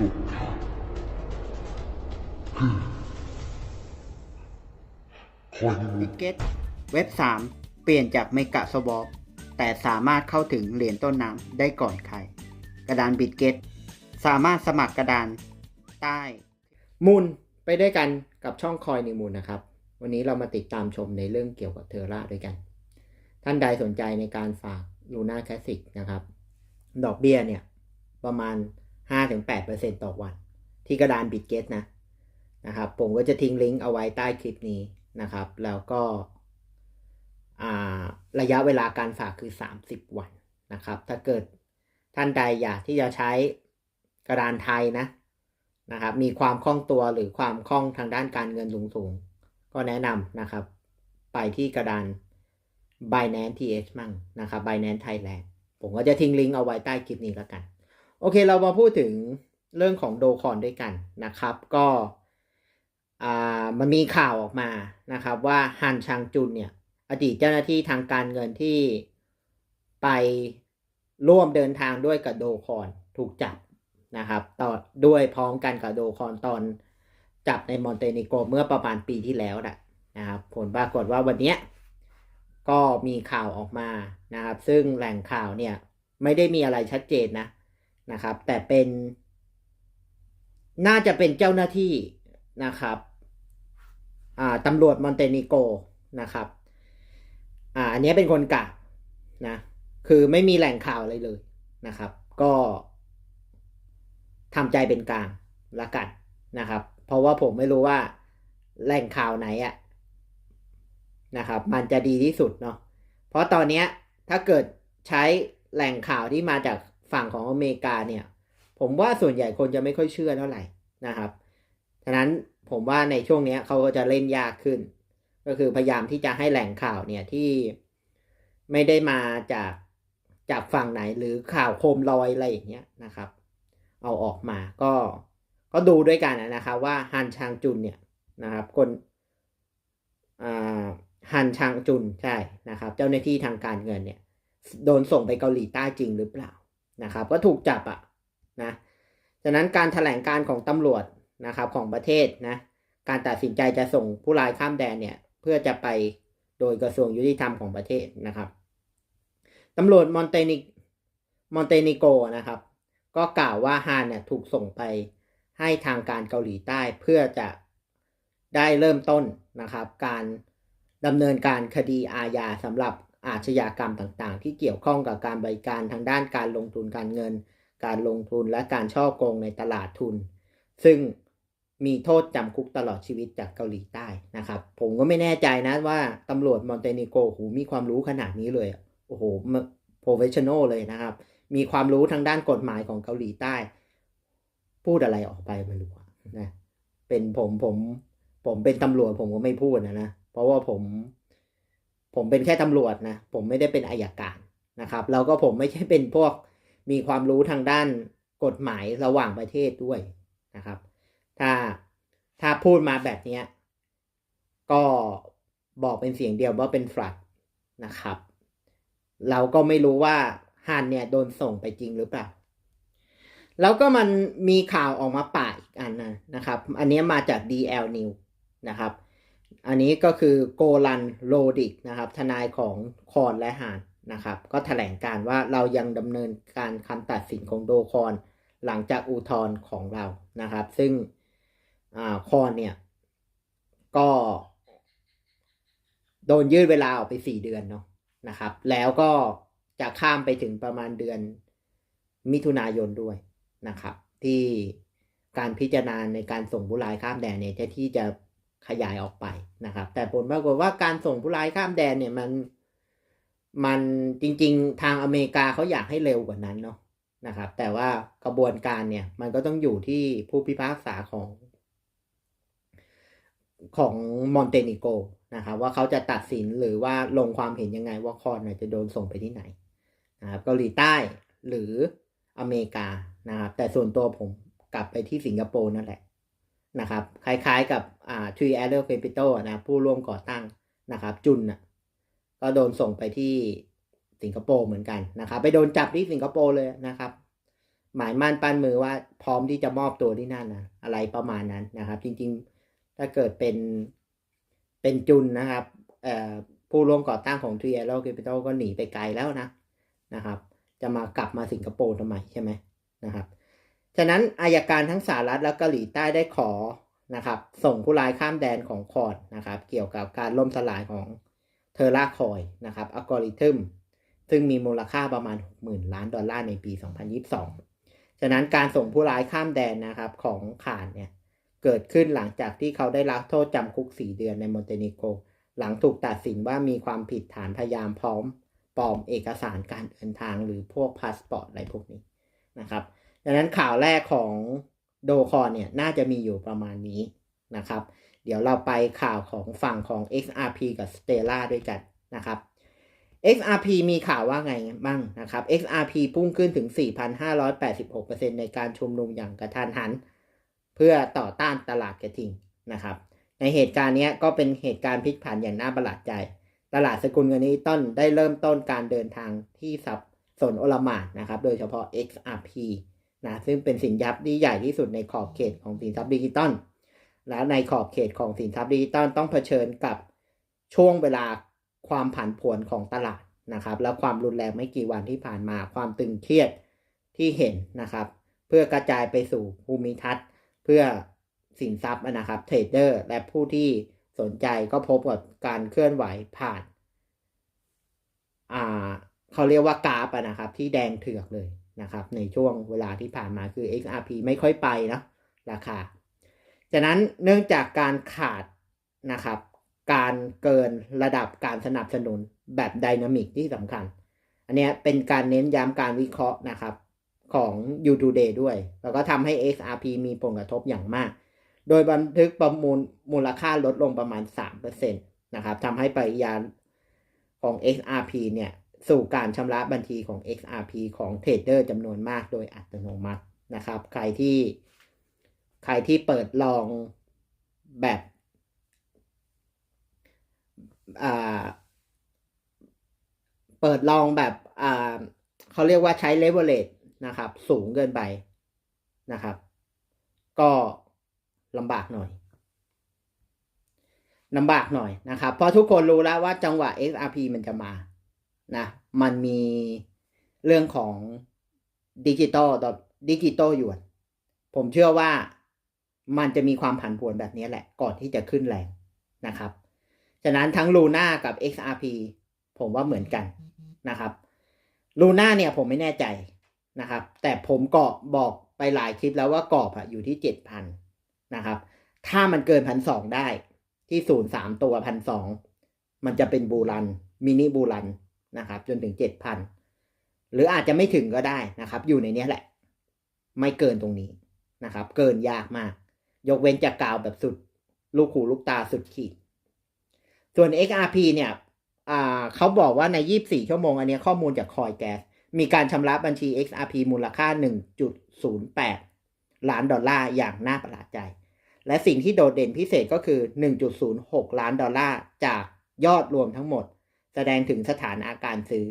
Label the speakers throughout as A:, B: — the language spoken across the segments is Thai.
A: สุดท้ายคือคอยนิมู
B: บิเกตเว็บ 3 เปลี่ยนจากเมกะสวอปแต่สามารถเข้าถึงเหรียญต้นน้ำได้ก่อนใคร กระดานบิเกตสามารถสมัครกระดานใต้
C: มูลไปด้วยกันกับช่องคอยนิมูลนะครับ วันนี้เรามาติดตามชมในเรื่องเกี่ยวกับเทอร่าด้วยกัน ท่านใดสนใจในการฝากลูน่าแคสสิกนะครับ ดอกเบี้ยเนี่ยประมาณ 5-8%ต่อวัน ที่กระดานบิตเกตนะนะครับผมก็จะทิ้งลิงก์เอาไว้ใต้คลิปนี้นะครับ แล้วก็อ่าระยะเวลาการฝากคือ 30 วันนะครับ ถ้าเกิดท่านใดอยากที่จะใช้กระดานไทยนะนะครับ มีความคล่องตัวหรือความคล่องทางด้านการเงินสูงสูงๆก็แนะนำนะครับ ไปที่กระดาน Binance TH มั่งนะครับ Binance Thailand ผมก็จะทิ้งลิงก์เอาไว้ใต้คลิปนี้แล้วกัน โอเคเรามาพูดถึงเรื่องของโดคอนด้วยกันนะครับ ก็มันมีข่าวออกมานะครับ ว่าฮันชางจุนเนี่ย อดีตเจ้าหน้าที่ทางการเงินที่ไปร่วมเดินทางด้วยกับโดคอนถูกจับนะครับต่อด้วยพร้อมกันกับโดคอนตอนจับในมอนเตเนโกรเมื่อประมาณปีที่แล้วนะนะครับผลปรากฏว่าวันนี้ก็มีข่าวออกมานะครับ ซึ่งแหล่งข่าวเนี่ย ไม่ได้มีอะไรชัดเจนนะ นะครับ แต่เป็น น่าจะเป็นเจ้าหน้าที่นะครับตำรวจมอนเตเนโกนะครับอ่าอันนี้เป็นคนกล่าวนะคือไม่มีแหล่งข่าวอะไรเลยนะครับ ก็ทำใจเป็นกลางละกันนะครับ เพราะว่าผมไม่รู้ว่าแหล่งข่าวไหนอะนะครับ มันจะดีที่สุดเนาะเพราะตอนนี้ถ้าเกิดใช้แหล่งข่าวที่มาจาก ฝั่งของอเมริกาเนี่ย ผมว่าส่วนใหญ่คนจะไม่ค่อยเชื่อเท่าไหร่นะครับฉะนั้นผมว่าในช่วงนี้เขาก็จะเล่นยากขึ้น ก็คือพยายามที่จะให้แหล่งข่าวเนี่ยที่ไม่ได้มาจากจากฝั่งไหนหรือข่าวโคมลอยอะไรอย่างเงี้ยนะครับ เอาออกมาก็ก็ดูด้วยกันนะครับว่าฮันชางจุนเนี่ยนะครับ คนฮันชางจุนใช่นะครับ เจ้าหน้าที่ทางการเงินเนี่ย โดนส่งไปเกาหลีใต้จริงหรือเปล่า นะครับ ก็ถูกจับอะนะฉะนั้นการถแถลงการของตำรวจนะครับของประเทศนะการตัดสินใจจะส่งผู้ร้ายข้ามแดนเนี่ยเพื่อจะไปโดยกระทรวงยุติธรรมของประเทศนะครับตำรวจมอนเตนิมอนเตนิโกนะครับ ก็กล่าวว่าฮานเนี่ยถูกส่งไปให้ทางการเกาหลีใต้เพื่อจะได้เริ่มต้นนะครับ การดำเนินการคดีอาญาสำหรับ อาชญากรรมต่างๆ ที่เกี่ยวข้องกับการบริการทางด้านการลงทุนการเงิน การลงทุนและการช่อโกงในตลาดทุน ซึ่งมีโทษจำคุกตลอดชีวิตจากเกาหลีใต้นะครับ ผมก็ไม่แน่ใจนะว่าตำรวจมอนเตเนโกโหมีความรู้ขนาดนี้เลย โอ้โหโปรเฟชชั่นอลเลยนะครับ มีความรู้ทางด้านกฎหมายของเกาหลีใต้ พูดอะไรออกไปไม่รู้นะเป็นผมผม ผมเป็นตำรวจผมก็ไม่พูดนะนะ เพราะว่าผม ผมเป็นแค่ตำรวจนะ ผมไม่ได้เป็นอายการนะครับ แล้วก็ผมไม่ใช่เป็นพวกมีความรู้ทางด้านกฎหมายระหว่างประเทศด้วยนะครับ ถ้าถ้าพูดมาแบบนี้ก็บอกเป็นเสียงเดียวว่าเป็นฟลัดนะครับ เราก็ไม่รู้ว่าฮันเนี่ยโดนส่งไปจริงหรือเปล่า แล้วก็มันมีข่าวออกมาป่าอีกอันนะนะครับ อันนี้มาจาก DL New นะครับ อันนี้ก็คือโกลันโรดิกนะครับ ทนายของคอนและฮานนะครับ ก็แถลงการว่าเรายังดำเนินการคำตัดสินของโดคอนหลังจากอุทธรณ์ของเรานะครับ ซึ่งอคอนเนี่ย ก็โดนยืดเวลาออกไปสี่เดือนเนาะนะครับ แล้วก็จะข้ามไปถึงประมาณเดือนมิถุนายนด้วยนะครับ ที่การพิจารณาในการส่งผู้ร้ายข้ามแดนเนี่ยที่จะ ขยายออกไปนะครับ แต่ผลปรากฏว่าการส่งผู้ร้ายข้ามแดนเนี่ยมันมันจริง ๆ ทางอเมริกาเขาอยากให้เร็วกว่านั้นเนาะนะครับ แต่ว่ากระบวนการเนี่ยมันก็ต้องอยู่ที่ผู้พิพากษาของ ของมอนเตเนโกนะครับว่าเขาจะตัดสินหรือว่าลงความเห็นยังไงว่าคอนเนี่ยจะโดนส่งไปที่ไหนนะครับเกาหลีใต้หรืออเมริกานะครับแต่ส่วนตัวผมกลับไปที่สิงคโปร์นั่นแหละ นะครับ คล้ายๆกับอ่า Tree Arrow Capital นะผู้ร่วมก่อตั้งนะครับ จุนน่ะก็โดนส่งไปที่สิงคโปร์เหมือนกันนะครับ ไปโดนจับที่สิงคโปร์เลยนะครับ หมายมั่นปั้นมือว่าพร้อมที่จะมอบตัวที่นั่นนะอะไรประมาณนั้นนะครับ จริงๆถ้าเกิดเป็นเป็นจุนนะครับผู้ร่วมก่อตั้งของ t r i a l Capital ก็หนีไปไกลแล้วนะนะครับ จะมากลับมาสิงคโปร์ทำไมใช่ไหมนะครับ ฉะนั้นอายการทั้งสหรัฐและเกาหลีใต้ได้ขอนะครับ ส่งผู้ร้ายข้ามแดนของคอร์ดนะครับ เกี่ยวกับการล่มสลายของเทอร่าคอยนะครับอัลกอริทึมซึ่งมีมูลค่าประมาณ 60,000 ล้านดอลลาร์ในปี 2022 ฉะนั้นการส่งผู้ร้ายข้ามแดนนะครับของข่านเนี่ยเกิดขึ้นหลังจากที่เขาได้รับโทษจำคุก 4 เดือนในมอนเตเนโกรหลังถูกตัดสินว่ามีความผิดฐานพยายามพร้อมปลอมเอกสารการเดินทางหรือพวกพาสปอร์ตอะไรพวกนี้นะครับ ดังนั้นข่าวแรกของโดคอนเนี่ยน่าจะมีอยู่ประมาณนี้นะครับ เดี๋ยวเราไปข่าวของฝั่งของ XRP กับ Stella ด้วยกันนะครับ XRP มีข่าวว่าไงบ้างนะครับ XRP พุ่งขึ้นถึง 4,586%ในการชุมนุมอย่างกระทันหัน เพื่อต่อต้านตลาดกระทิงนะครับ ในเหตุการณ์นี้ก็เป็นเหตุการณ์พลิกผันอย่างน่าประหลาดใจ ตลาดสกุลเงินดิจิตอลได้เริ่มต้นการเดินทางที่สับสนโอลหมานนะครับ โดยเฉพาะ XRP นะซึ่งเป็นสินทรัพย์ที่ใหญ่ที่สุดในขอบเขตของสินทรัพย์ดิจิตอลและในขอบเขตของสินทรัพย์ดิจิตอลต้องเผชิญกับช่วงเวลาความผันผวนของตลาดนะครับ และความรุนแรงไม่กี่วันที่ผ่านมาความตึงเครียดที่เห็นนะครับ เพื่อกระจายไปสู่ภูมิทัศน์ เพื่อสินทรัพย์นะครับเทรดเดอร์และผู้ที่สนใจก็พบกับการเคลื่อนไหวผ่าน อ่าเขาเรียกว่ากราฟนะครับ ที่แดงเถือกเลย นะครับในช่วงเวลาที่ผ่านมาคือ XRP ไม่ค่อยไปนะราคา จากนั้นเนื่องจากการขาดนะครับการเกินระดับการสนับสนุนแบบไดนามิกที่สำคัญ อันนี้เป็นการเน้นย้ำการวิเคราะห์นะครับของ u t o d a y ด้วย แล้วก็ทำให้ XRP มีผลกระทบอย่างมาก โดยบันทึกประมูลมูลค่าลดลงประมาณ 3%นะครับทำให้ปริยาของ XRP เนี่ย สู่การชำระบัญชีของ XRP ของเทรดเดอร์จำนวนมากโดยอัตโนมัตินะครับ ใครที่ใครที่เปิดลองแบบเปิดลองแบบเขาเรียกว่าใช้เลเวลเลนะครับ สูงเกินไปนะครับ ก็ลำบากหน่อยลำบากหน่อยนะครับ เพราะทุกคนรู้แล้วว่าจังหวะ XRP มันจะมา นะมันมีเรื่องของดิจิตอลดิจิตอลหยวน ผมเชื่อว่ามันจะมีความผันผวนแบบนี้แหละ ก่อนที่จะขึ้นแรงนะครับ ฉะนั้นทั้งลูน่ากับ XRP ผมว่าเหมือนกันนะครับลูน่าเนี่ยผมไม่แน่ใจนะครับ แต่ผมก็บอกไปหลายคลิปแล้วว่ากรอบอะอยู่ที่เจ็ดพันนะครับ ถ้ามันเกินพันสองได้ที่ศูนย์สามตัวพันสองมันจะเป็นบูรันมินิบูรัน นะครับจนถึงเจ็ดพันหรืออาจจะไม่ถึงก็ได้นะครับ อยู่ในนี้แหละ ไม่เกินตรงนี้นะครับ เกินยากมาก ยกเว้นจากกาวแบบสุดลูกหูลูกตาสุดขีด ส่วน XRP เนี่ยเขาบอกว่าใน 24 ชั่วโมง อันนี้ข้อมูลจากคอยแกสมีการชำระบัญชี XRP มูลค่า 1.08 ล้านดอลลาร์อย่างน่าประหลาดใจ และสิ่งที่โดดเด่นพิเศษก็คือ 1.06 ล้านดอลลาร์จากยอดรวมทั้งหมด แสดงถึงสถานะการซื้อ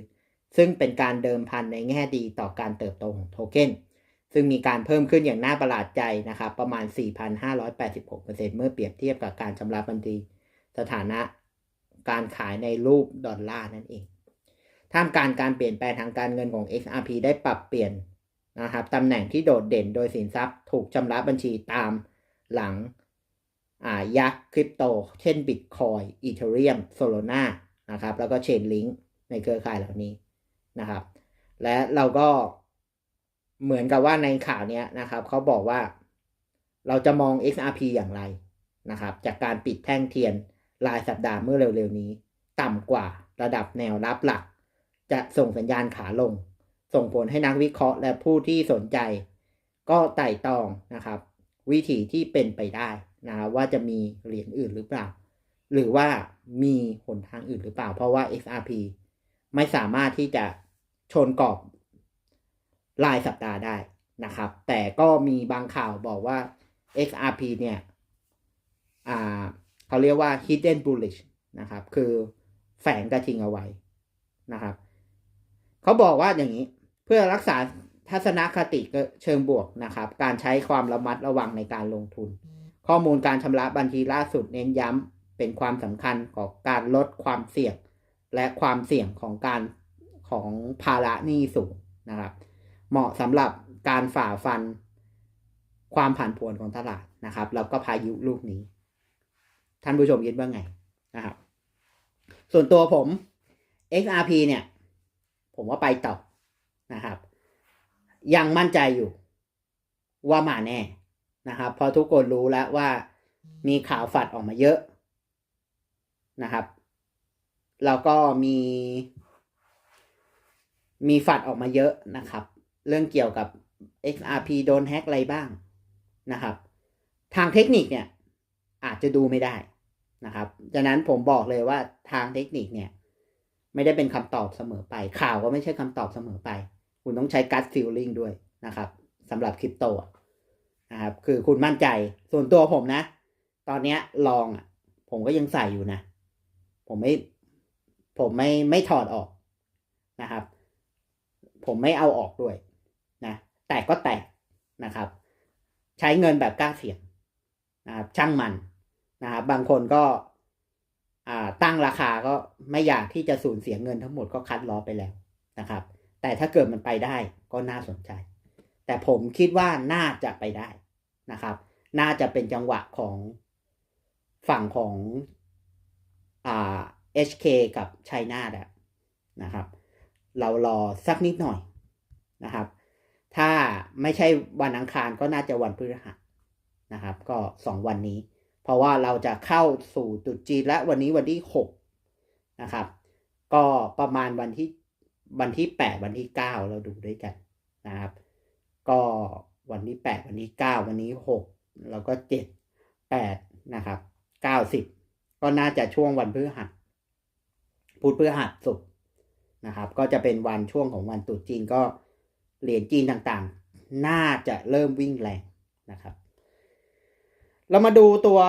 C: ซึ่งเป็นการเดิมพันในแง่ดีต่อการเติบโตของโทเค็นซึ่งมีการเพิ่มขึ้นอย่างน่าประหลาดใจนะครับประมาณ 4,586%เมื่อเปรียบเทียบกับการชำระบัญชีสถานะการขายในรูปดอลลาร์นั่นเองท่ามกลารการเปลี่ยนแปลงทางการเงินของ XRP ได้ปรับเปลี่ยนนะครับตำแหน่งที่โดดเด่นโดยสินทรัพย์ถูกชำระบัญชีตามหลังยักษ์คริปโต เช่นบิตค นะครับ แล้วก็เชนลิงก์ในเครือข่ายเหล่านี้นะครับ และเราก็เหมือนกับว่าในข่าวนี้นะครับเขาบอกว่าเราจะมอง XRP อย่างไรนะครับ จากการปิดแท่งเทียนรายสัปดาห์เมื่อเร็วๆนี้ ต่ำกว่าระดับแนวรับหลัก จะส่งสัญญาณขาลง ส่งผลให้นักวิเคราะห์และผู้ที่สนใจ ก็ไต่ตองนะครับ วิธีที่เป็นไปได้นะครับว่าจะมีเหรียญอื่นหรือเปล่า หรือว่ามีหนทางอื่นหรือเปล่า เพราะว่า XRP ไม่สามารถที่จะชนกรอบรายสัปดาห์ได้นะครับ แต่ก็มีบางข่าวบอกว่า XRP เนี่ยอ่าเขาเรียกว่า hidden bullish นะครับ คือแฝงกระทิงเอาไว้นะครับ เขาบอกว่าอย่างนี้เพื่อรักษาทัศนคติเชิงบวกนะครับ การใช้ความระมัดระวังในการลงทุน ข้อมูลการชำระบัญชีล่าสุดเน้นย้ำ เป็นความสำคัญของการลดความเสี่ยง และความเสี่ยงของการของภาระหนี้สูงนะครับ เหมาะสำหรับการฝ่าฟันความผันผวนของตลาดนะครับ แล้วก็พายุลูกนี้ ท่านผู้ชมคิดว่าไงนะครับ ส่วนตัวผม XRP เนี่ย ผมว่าไปต่อนะครับ ยังมั่นใจอยู่ว่ามาแน่นะครับเพราะทุกคนรู้แล้วว่ามีข่าวฝัดออกมาเยอะ นะครับ แล้วก็มีมีฝัดออกมาเยอะนะครับ เรื่องเกี่ยวกับ XRP โดนแฮกอะไรบ้างนะครับ ทางเทคนิคเนี่ยอาจจะดูไม่ได้นะครับดังนั้นผมบอกเลยว่าทางเทคนิคเนี่ย ไม่ได้เป็นคำตอบเสมอไป ข่าวก็ไม่ใช่คำตอบเสมอไป คุณต้องใช้ gut feeling ด้วยนะครับสำหรับคริปโตนะครับ คือคุณมั่นใจส่วนตัวผมนะ ตอนนี้ลองผมก็ยังใส่อยู่นะ ผมไม่ผมไม่ไม่ถอดออกนะครับ ผมไม่เอาออกด้วยนะแตกก็แตกนะครับ ใช้เงินแบบกล้าเสี่ยงนะครับช่างมันนะครับบางคนก็ตั้งราคาก็ไม่อยากที่จะสูญเสียเงินทั้งหมดก็คัดล้อไปแล้วนะครับ แต่ถ้าเกิดมันไปได้ก็น่าสนใจ แต่ผมคิดว่าน่าจะไปได้นะครับ น่าจะเป็นจังหวะของฝั่งของ อ่า HK กับไชน่าแหละนะครับ เรารอสักนิดหน่อยนะครับ ถ้าไม่ใช่วันอังคารก็น่าจะวันพฤหัสนะครับ ก็สองวันนี้ เพราะว่าเราจะเข้าสู่ตุจีนและวันนี้วันที่หกนะครับ ก็ประมาณวันที่วันที่แปดวันที่เก้าเราดูด้วยกันนะครับ ก็วันที่แปดวันที่เก้าวันนี้หกแล้วก็เจ็ดแปดนะครับเก็น่าจะช่วงวันพฤหัสพุธพฤหัสศุกร์นะครับ ก็จะเป็นวันช่วงของวันตรุษจีนก็เหรียญจีนต่างๆ น่าจะเริ่มวิ่งแรงนะครับ เรามาดูตัว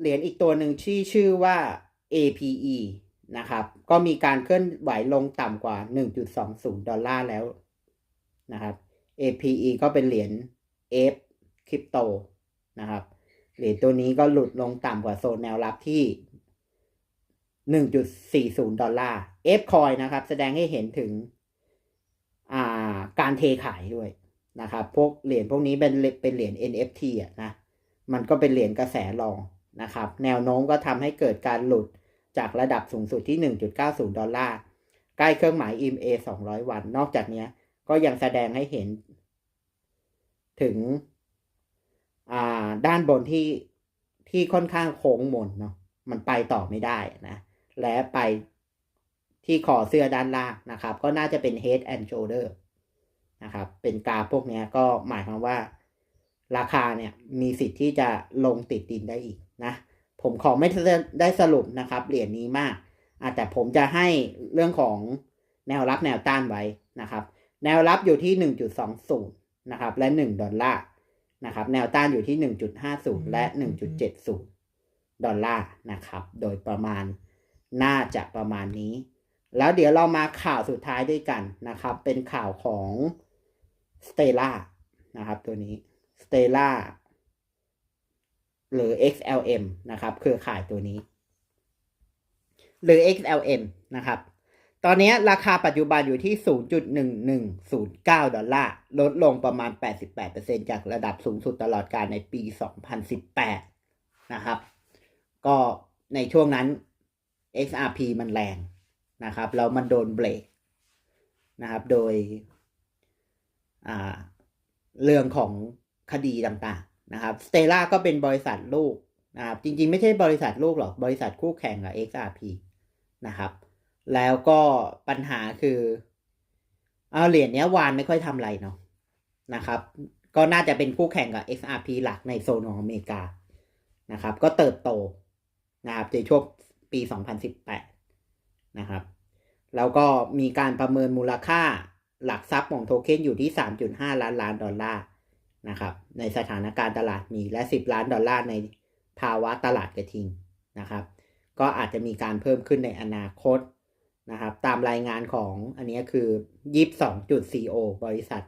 C: เหรียญอีกตัวหนึ่งที่ชื่อว่า APE นะครับ ก็มีการเคลื่อนไหวลงต่ำกว่า 1.20 ดอลลาร์แล้วนะครับ APE ก็เป็นเหรียญ F คริปโตนะครับ เหรียญตัวนี้ก็หลุดลงต่ำกว่าโซนแนวรับที่ 1.40 ดอลลาร์ F coin นะครับ แสดงให้เห็นถึงาการเทขายด้วยนะครับ พวกเหรียญพวกนี้เป็นเป็นเหรียญ NFT อะนะ มันก็เป็นเหรียญกระแสรองนะครับ แนวโน้มก็ทำให้เกิดการหลุดจากระดับสูงสุดที่ 1.90 ดอลลาร์ ใกล้เครื่องหมาย EMA 200 วัน นอกจากนี้ก็ยังแสดงให้เห็นถึงด้านบนที่ที่ค่อนข้างโค้งมนเนาะมันไปต่อไม่ได้นะ และไปที่คอเสื้อด้านล่างนะครับ ก็น่าจะเป็น head and shoulder นะครับ เป็นกาพวกนี้ก็หมายความว่า ราคาเนี่ยมีสิทธิ์ที่จะลงติดดินได้อีกนะ ผมขอไม่ได้สรุปนะครับ เหรียญนี้มากอาแต่ผมจะให้เรื่องของแนวรับแนวต้านไว้นะครับ แนวรับอยู่ที่ 1.20นะครับ และ 1 ดอลลาร์นะครับ แนวต้านอยู่ที่ 1.50 และ 1.70 ดอลลาร์นะครับ โดยประมาณ น่าจะประมาณนี้ แล้วเดี๋ยวเรามาข่าวสุดท้ายด้วยกันนะครับ เป็นข่าวของ Stella นะครับตัวนี้ Stella หรือ XLM นะครับเครือข่ายตัวนี้ หรือ XLM นะครับ ตอนนี้ราคาปัจจุบันอยู่ที่ 0.1109 ดอลลาร์ ลดลงประมาณ 88%จากระดับสูงสุดตลอดการในปี 2018 นะครับ ก็ในช่วงนั้น XRP มันแรงนะครับแล้วมันโดนเบรกนะครับ โดยเรื่องของคดีต่างๆนะครับสเตล่าก็เป็นบริษัทลูกนะครับจริงๆ ไม่ใช่บริษัทลูกหรอก บริษัทคู่แข่งกับ XRP นะครับ แล้วก็ปัญหาคือเอาเหรียญเนี้ยวานไม่ค่อยทำไรเนาะนะครับ ก็น่าจะเป็นคู่แข่งกับ XRP หลักในโซนของอเมริกานะครับ ก็เติบโตนะครับในช่วง ปี 2018 นะครับ แล้วก็มีการประเมินมูลค่าหลักทรัพย์ของโทเค็นอยู่ที่ 3.5 ล้านล้านดอลลาร์นะครับ ในสถานการณ์ตลาดมีและ 10 ล้านดอลลาร์ในภาวะตลาดกระทิงนะครับ ก็อาจจะมีการเพิ่มขึ้นในอนาคตนะครับ ตามรายงานของอันนี้คือ 22.co บริษัท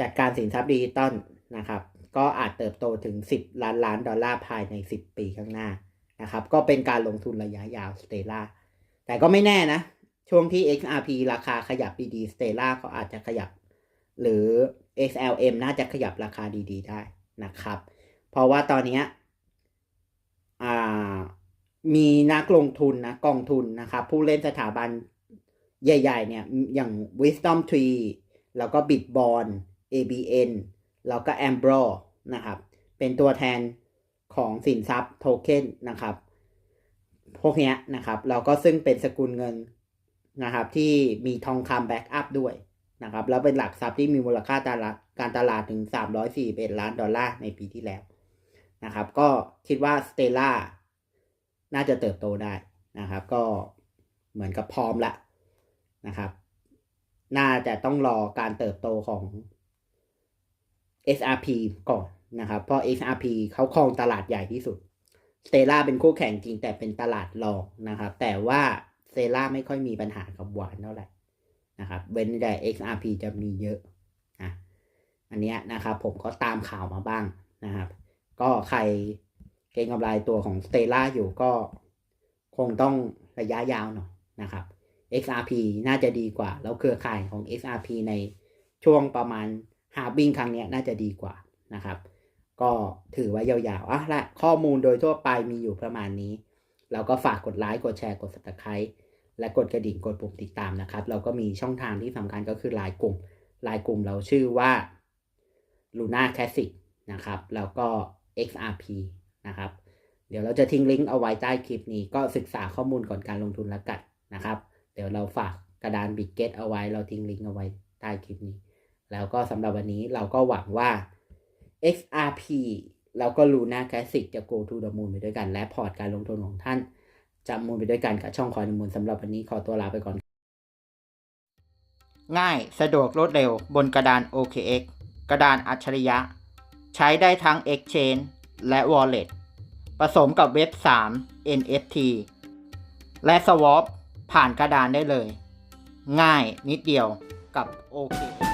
C: จัดการสินทรัพย์ดิจิตอลนะครับ ก็อาจเติบโตถึง 10 ล้านล้านดอลลาร์ภายใน 10 ปีข้างหน้า นะครับ ก็เป็นการลงทุนระยะยาวสเตล่าแต่ก็ไม่แน่นะ ช่วงที่ XRP ราคาขยับดีๆสเตล่าก็อาจจะขยับ หรือ XLM น่าจะขยับราคาดีๆได้นะครับ เพราะว่าตอนนี้มีนักลงทุนนะกองทุนนะครับ ผู้เล่นสถาบันใหญ่ ๆ เนี่ย อย่าง Wisdom Tree แล้วก็ Bitbon ABN แล้วก็ a m b r o นะครับ เป็นตัวแทน ของสินทรัพย์โทเค็นนะครับ พวกนี้นะครับแล้วก็ซึ่งเป็นสกุลเงินนะครับ ที่มีทองคำแบ็กอัพด้วยนะครับ แล้วเป็นหลักทรัพย์ที่มีมูลค่าตลาดการตลาดถึง 341 ล้านดอลลาร์ในปีที่แล้วนะครับ ก็คิดว่า Stella น่าจะเติบโตได้นะครับ ก็เหมือนกับพร้อมละนะครับ น่าจะต้องรอการเติบโตของ SRP ก่อน นะครับ เพราะ SRP เขาครองตลาดใหญ่ที่สุดสเตล่าเป็นคู่แข่งจริงแต่เป็นตลาดรองนะครับ แต่ว่าสเตล่าไม่ค่อยมีปัญหากับหวานเท่าไหร่นะครับ เว้นแต่ XRP จะมีเยอะนะอันนี้นะครับผมก็ตามข่าวมาบ้างนะครับ ก็ใครเก็งกำไรตัวของสเตล่าอยู่ก็คงต้องระยะยาวหน่อยนะครับ XRP น่าจะดีกว่า แล้วเครือข่ายของ XRP ในช่วงประมาณฮาร์บิงครั้งนี้น่าจะดีกว่านะครับ ก็ถือว่ายาวๆอะละข้อมูลโดยทั่วไปมีอยู่ประมาณนี้แล้วก็ฝากกดไลค์กดแชร์กด subscribe และกดกระดิ่งกดปุ่มติดตามนะครับ เราก็มีช่องทางที่สำคัญก็คือไลน์กลุ่มไลน์กลุ่มเราชื่อว่า Luna Classic นะครับ แล้วก็ XRP นะครับ เดี๋ยวเราจะทิ้งลิงก์เอาไว้ใต้คลิปนี้ก็ศึกษาข้อมูลก่อนการลงทุนแล้วกันนะครับ เดี๋ยวเราฝากกระดานบิตเกตเอาไว้ เราทิ้งลิงก์เอาไว้ใต้คลิปนี้ แล้วก็สำหรับวันนี้เราก็หวังว่า XRP แล้วก็ Luna Classic จะ go to the moon ไปด้วยกัน และพอร์ตการลงทุนของท่านจะมูลไปด้วยกันกับช่องคอยนมูลสำหรับวันนี้ขอตัวลาไปก่อน
B: ง่ายสะดวกรวดเร็วบนกระดาน OKX กระดานอัจฉริยะ ใช้ได้ทั้ง Exchange และ Wallet ผสมกับเว็บ 3 NFT และ Swap ผ่านกระดานได้เลย ง่ายนิดเดียวกับ OKX